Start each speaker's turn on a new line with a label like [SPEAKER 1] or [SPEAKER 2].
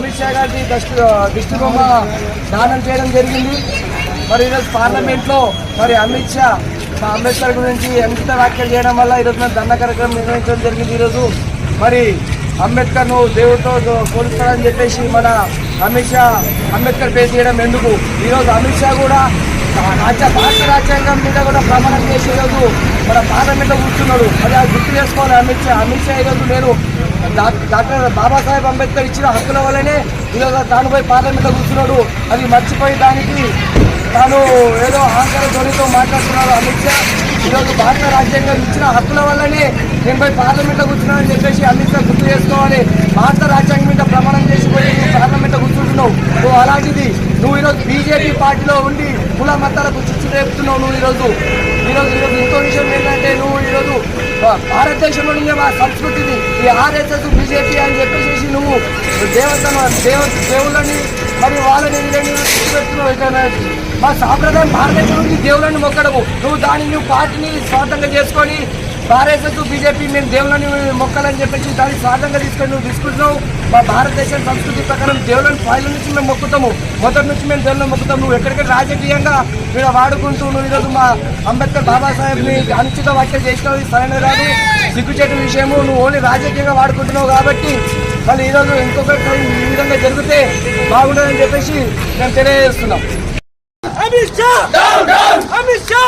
[SPEAKER 1] అమిత్ షా గారి దృష్టి దిష్టి బొమ్మ దానం చేయడం జరిగింది. మరి ఈరోజు పార్లమెంట్లో మరి అమిత్ షా మా అంబేద్కర్ గురించి అంకిత వ్యాఖ్యలు చేయడం వల్ల ఈరోజు మేము దండ కార్యక్రమం నిర్వహించడం జరిగింది ఈరోజు. మరి అంబేద్కర్ను దేవుడితో పోలుస్తారని చెప్పేసి మన అమిత్ షా అంబేద్కర్ పేరు చేయడం ఎందుకు? ఈరోజు అమిత్ షా కూడా రాజ్య భారత రాజ్యాంగం మీద కూడా ప్రమాణం చేసి ఈరోజు మన పార్లమెంట్లో కూర్చున్నాడు. అది అది గుర్తు చేసుకోవాలి అమిత్ షా. అమిత్ షా ఈరోజు నేను డాక్టర్ బాబాసాహెబ్ అంబేద్కర్ ఇచ్చిన హక్కుల వల్లనే ఈరోజు తాను పార్లమెంట్లో కూర్చున్నాడు. అది మర్చిపోయి దానికి తాను ఏదో ఆంకర ధ్వనితో మాట్లాడుతున్నాడు అమిత్ షా. ఈరోజు భారత రాజ్యాంగం ఇచ్చిన హక్కుల వల్లనే నేను పార్లమెంట్లో కూర్చున్నానని చెప్పేసి అమిత్ షా గుర్తు చేసుకోవాలి. భారత రాజ్యాంగం మీద ప్రమాణం చేసిపోయి నువ్వు పార్లమెంట్లో కూర్చుంటున్నావు. నువ్వు అలాంటిది నువ్వు ఈరోజు బీజేపీ పార్టీలో ఉండి కుల మతాలకు చుచ్చు రేపుతున్నావు నువ్వు ఈరోజు. ఈరోజు ఈరోజు ఇంకో విషయం భారతదేశంలోని మా సంస్కృతిని ఈ ఆర్ఎస్ఎస్ బీజేపీ అని చెప్పేసి నువ్వు దేవతను దేవ దేవుళ్ళని మరి వాళ్ళని వీళ్ళని పెడుతున్నావు మా సాంప్రదాయం భారతదేశం నుంచి దేవుళ్ళని మొక్కడము. నువ్వు దాన్ని నువ్వు పార్టీని స్వార్థంగా చేసుకొని బారేసొద్దు బీజేపీ మేము దేవుళ్ళని మొక్కలని చెప్పేసి దాన్ని స్వార్థంగా తీసుకొని నువ్వు తీసుకుంటున్నావు. మా భారతదేశం సంస్కృతి ప్రకారం దేవులను పాయల నుంచి మేము మొక్కుతాము. మొదటి నుంచి మేము దేవులను మొక్కుతాము. నువ్వు ఎక్కడికైనా రాజకీయంగా మీరు వాడుకుంటూ నువ్వు ఈరోజు మా అంబేద్కర్ బాబాసాహెబ్ని అనుచిత వ్యాఖ్య చేసినావు. సరైన రాదు సిగ్గుచేటు విషయము. నువ్వు ఓన్లీ రాజకీయంగా వాడుకుంటున్నావు కాబట్టి మళ్ళీ ఈరోజు ఇంకొకటి ఈ విధంగా జరిగితే బాగుండదని చెప్పేసి మేము తెలియజేస్తున్నాం.
[SPEAKER 2] అమిత్
[SPEAKER 3] షా! అమిత్
[SPEAKER 2] షా!